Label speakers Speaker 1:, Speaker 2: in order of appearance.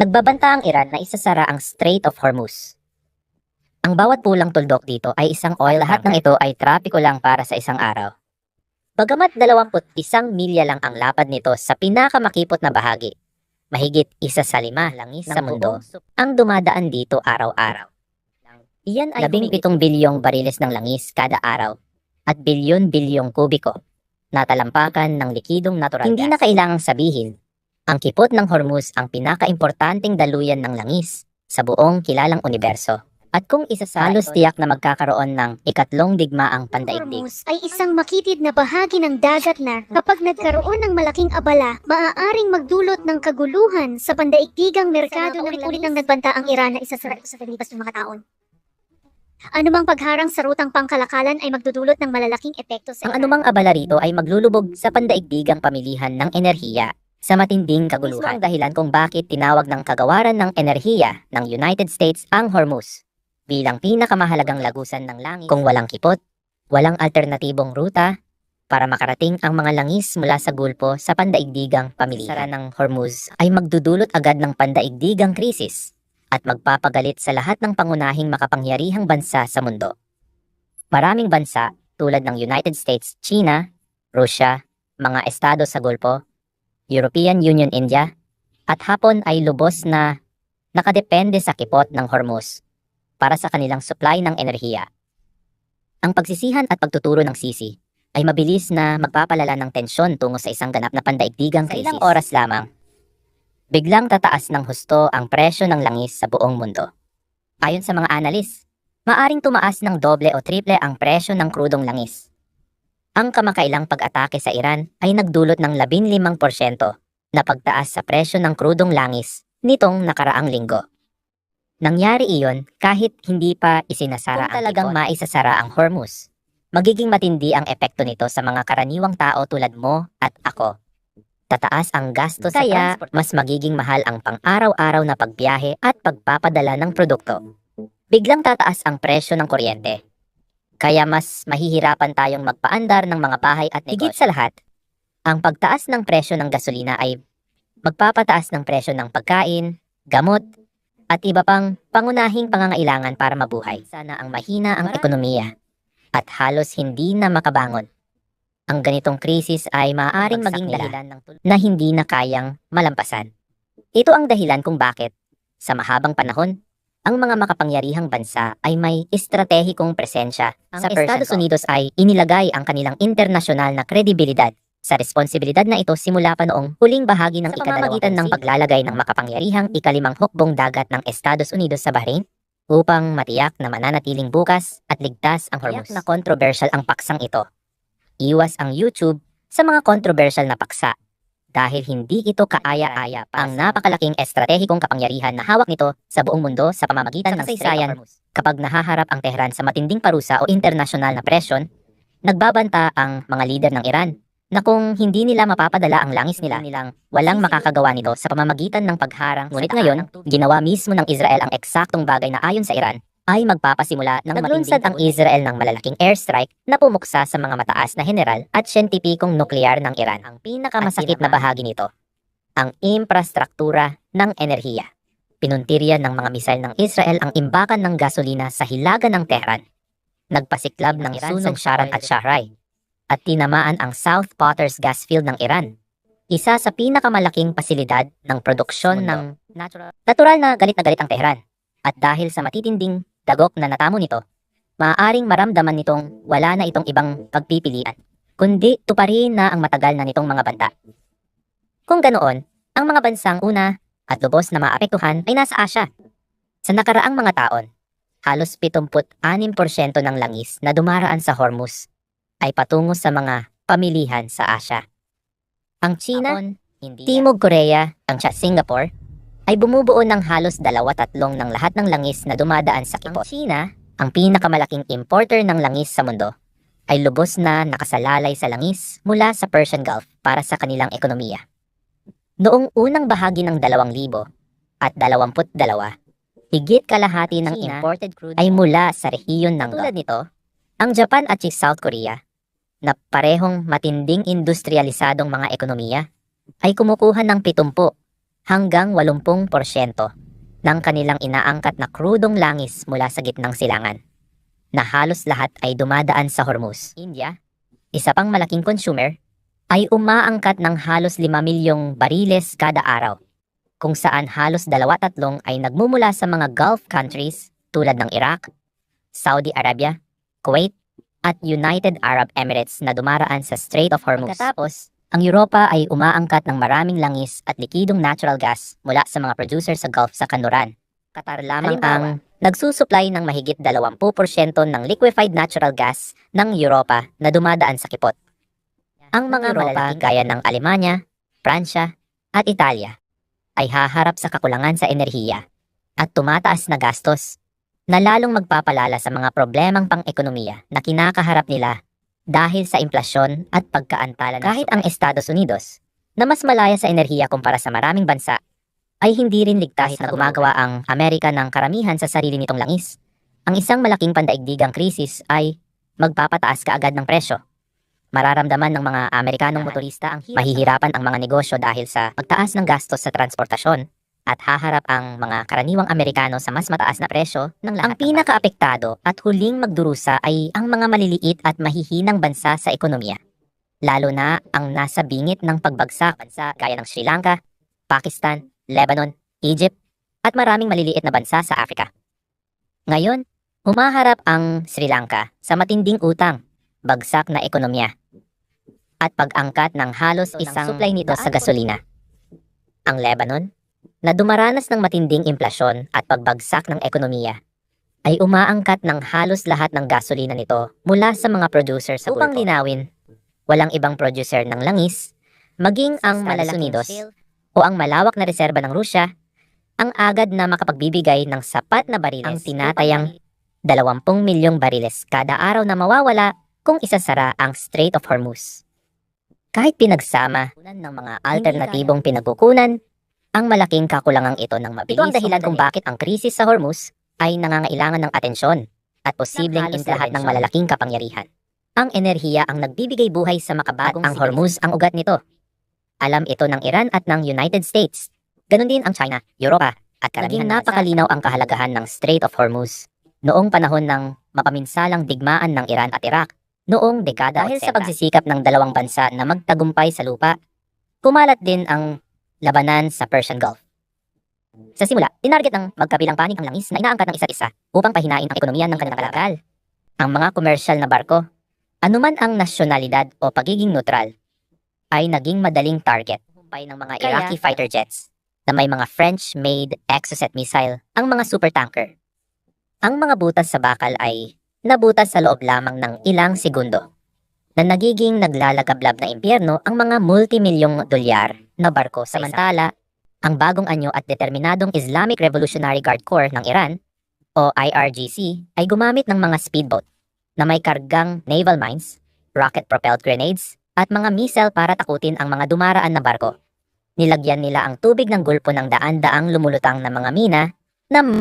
Speaker 1: Nagbabanta ang Iran na isasara ang Strait of Hormuz. Ang bawat pulang tuldok dito ay isang oil lahat ng ito ay trapiko lang para sa isang araw. Bagamat 21 milya lang ang lapad nito sa pinakamakipot na bahagi, mahigit isa sa lima langis sa mundo ang dumadaan dito araw-araw. Iyan ay 17 bilyong bariles ng langis kada araw at bilyon-bilyong kubiko na talampakan ng likidong natural Hindi na kailangang sabihin, ang kipot ng Hormuz ang pinakaimportanteng daluyan ng langis sa buong kilalang universo. At kung isa sa halos tiyak na magkakaroon ng ikatlong digmaang pandaigdig.
Speaker 2: Hormuz ay isang makitid na bahagi ng dagat na kapag nagkaroon ng malaking abala, maaaring magdulot ng kaguluhan sa pandaigdigang merkado na ulit-ulit nang nagbanta ang Iran na isasara ito sa palipas ng mga taon. Anumang pagharang sa rutang pangkalakalan ay magdudulot ng malalaking epekto sa
Speaker 1: Ang
Speaker 2: Iran.
Speaker 1: anumang abala rito ay maglulubog sa pandaigdigang pamilihan ng enerhiya sa matinding kaguluhan. Ang dahilan kung bakit tinawag ng kagawaran ng enerhiya ng United States ang Hormuz bilang pinakamahalagang lagusan ng langis. Kung walang kipot, walang alternatibong ruta para makarating ang mga langis mula sa gulpo sa pandaigdigang pamilihan. Sara ng Hormuz ay magdudulot agad ng pandaigdigang krisis at magpapagalit sa lahat ng pangunahing makapangyarihang bansa sa mundo. Maraming bansa tulad ng United States, China, Russia, mga estado sa Gulpo, European Union India, at Hapon ay lubos na nakadepende sa kipot ng Hormuz para sa kanilang supply ng enerhiya. Ang pagsisihan at pagtuturo ng sisi ay mabilis na magpapalala ng tensyon tungo sa isang ganap na pandaigdigang krisis. Sa ilang oras lamang, biglang tataas ng husto ang presyo ng langis sa buong mundo. Ayon sa mga analis, maaring tumaas ng doble o triple ang presyo ng krudong langis. Ang kamakailang pag-atake sa Iran ay nagdulot ng 15% na pagtaas sa presyo ng krudong langis nitong nakaraang linggo. Nangyari iyon kahit hindi pa isinasara Kung talagang maisasara ang Hormuz. Magiging matindi ang epekto nito sa mga karaniwang tao tulad mo at ako. Tataas ang gasto sa Kaya mas magiging mahal ang pang-araw-araw na pagbiyahe at pagpapadala ng produkto. Biglang tataas ang presyo ng kuryente. Kaya mas mahihirapan tayong magpaandar ng mga bahay at negosyo. Higit sa lahat, ang pagtaas ng presyo ng gasolina ay magpapataas ng presyo ng pagkain, gamot, at iba pang pangunahing pangangailangan para mabuhay. Sana ang mahina ang ekonomiya at halos hindi na makabangon. Ang ganitong krisis ay maaaring maging dahilan ng na hindi na kayang malampasan. Ito ang dahilan kung bakit, sa mahabang panahon, ang mga makapangyarihang bansa ay may estratehikong presensya. Sa Estados Unidos ay inilagay ang kanilang internasyonal na kredibilidad. Sa responsibilidad na ito simula pa noong huling bahagi ng ikadalawagitan ng paglalagay ng makapangyarihang ikalimang hukbong dagat ng Estados Unidos sa Bahrain upang matiyak na mananatiling bukas at ligtas ang Hormuz. na controversial ang paksang ito. Iwas ang YouTube sa mga controversial na paksa dahil hindi ito kaaya-aya pa ang napakalaking estratehikong kapangyarihan na hawak nito sa buong mundo sa pamamagitan ng Hormuz. Kapag nahaharap ang Tehran sa matinding parusa o internasyonal na presyon, nagbabanta ang mga lider ng Iran na kung hindi nila mapapadala ang langis nila, nilang walang makakagawa nito sa pamamagitan ng pagharang. Ngunit ngayon, ginawa mismo ng Israel ang eksaktong bagay na ayon sa Iran ay magpapasimula ng Naglunsad ang Israel ng malalaking airstrike na pumuksa sa mga mataas na general at siyentipikong nuklear ng Iran. Ang pinakamasakit na bahagi nito, ang infrastruktura ng enerhiya. Pinuntirya ng mga misal ng Israel ang imbakan ng gasolina sa hilaga ng Tehran. Nagpasiklab ng sunog Sharan at Shahrai at tinamaan ang South Potters gas field ng Iran. Isa sa pinakamalaking pasilidad ng produksyon ng natural, natural na galit na galit ang Tehran. At dahil sa matitinding dagok na natamo nito, maaaring maramdaman nitong wala na itong ibang pagpipilian, kundi tuparin na ang matagal na nitong mga banta. Kung ganoon, ang mga bansang una at lubos na maapektuhan ay nasa Asya. Sa nakaraang mga taon, halos 76% ng langis na dumaraan sa Hormuz ay patungo sa mga pamilihan sa Asya. Ang China, Timog Korea, ang Singapore, ay bumubuo ng halos dalawa tatlong ng lahat ng langis na dumadaan sa kipot. Ang China, ang pinakamalaking importer ng langis sa mundo, ay lubos na nakasalalay sa langis mula sa Persian Gulf para sa kanilang ekonomiya. Noong unang bahagi ng 2000 at 22, higit kalahati ng imported crude ay mula sa rehiyon ng Tulad nito, ang Japan at si South Korea na parehong matinding industrialisadong mga ekonomiya ay kumukuha ng 70 hanggang 80% ng kanilang inaangkat na krudong langis mula sa gitnang silangan na halos lahat ay dumadaan sa Hormuz. India, isa pang malaking consumer, ay umaangkat ng halos 5 milyong bariles kada araw, kung saan halos dalawa-tatlong ay nagmumula sa mga Gulf countries tulad ng Iraq, Saudi Arabia, Kuwait, at United Arab Emirates na dumaraan sa Strait of Hormuz. Pagkatapos, ang Europa ay umaangkat ng maraming langis at likidong natural gas mula sa mga producer sa Gulf sa kanluran. Qatar lamang ang nagsusupply ng mahigit 20% ng liquefied natural gas ng Europa na dumadaan sa kipot. Ang mga malalaki gaya ng Alemanya, Pransya, at Italia ay haharap sa kakulangan sa enerhiya at tumataas na gastos na lalong magpapalala sa mga problemang pang-ekonomiya na kinakaharap nila dahil sa implasyon at pagkaantala ng Kahit ang Estados Unidos, na mas malaya sa enerhiya kumpara sa maraming bansa, ay hindi rin ligtas na gumagawa ang Amerika ng karamihan sa sarili nitong langis. Ang isang malaking pandaigdigang krisis ay magpapataas kaagad ng presyo. Mararamdaman ng mga Amerikanong motorista ang mahihirapan ang mga negosyo dahil sa pagtaas ng gastos sa transportasyon at haharap ang mga karaniwang Amerikano sa mas mataas na presyo ng lahat. Ang pinakaapektado at huling magdurusa ay ang mga maliliit at mahihinang bansa sa ekonomiya. Lalo na ang nasa bingit ng pagbagsak bansa gaya ng Sri Lanka, Pakistan, Lebanon, Egypt, at maraming maliliit na bansa sa Africa. Ngayon, humaharap ang Sri Lanka sa matinding utang, bagsak na ekonomiya, at pag-angkat ng halos isang supply nito sa gasolina. Ang Lebanon, na dumaranas ng matinding implasyon at pagbagsak ng ekonomiya, ay umaangkat ng halos lahat ng gasolina nito mula sa mga producer sa Upang linawin, walang ibang producer ng langis, maging ang Unidos o ang malawak na reserba ng Rusya, ang agad na makapagbibigay ng sapat na bariles. Ang tinatayang 20 milyong bariles kada araw na mawawala kung isasara ang Strait of Hormuz. Kahit pinagsama ng mga alternatibong pinagkukunan, ang malaking kakulangang ito ng mabilis. Ito ang dahilan kung bakit ang krisis sa Hormuz ay nangangailangan ng atensyon at posibleng implahat ng malalaking kapangyarihan. Ang enerhiya ang nagbibigay buhay sa makabagong ang Hormuz ang ugat nito. Alam ito ng Iran at ng United States. Ganon din ang China, Europa, at karamihan napakalinaw ang kahalagahan ng Strait of Hormuz. Noong panahon ng mapaminsalang digmaan ng Iran at Iraq, noong dekada Dahil sa pagsisikap ng dalawang bansa na magtagumpay sa lupa, kumalat din ang labanan sa Persian Gulf. Sa simula, tinarget ng magkabilang panig ang langis na inaangkat ng isa't isa upang pahinain ang ekonomiya ng kanilang kalagal. Ang mga komersyal na barko, anuman ang nasyonalidad o pagiging neutral, ay naging madaling target humpay ng mga Iraqi fighter jets na may mga French-made Exocet missile ang mga supertanker. Ang mga butas sa bakal ay nabutas sa loob lamang ng ilang segundo na nagiging naglalagablab na impyerno ang mga multimilyong dolyar na barko. Samantala, ang bagong anyo at determinadong Islamic Revolutionary Guard Corps ng Iran o IRGC ay gumamit ng mga speedboat na may kargang naval mines, rocket-propelled grenades, at mga missile para takutin ang mga dumaraan na barko. Nilagyan nila ang tubig ng gulpo ng daan-daang lumulutang na mga mina na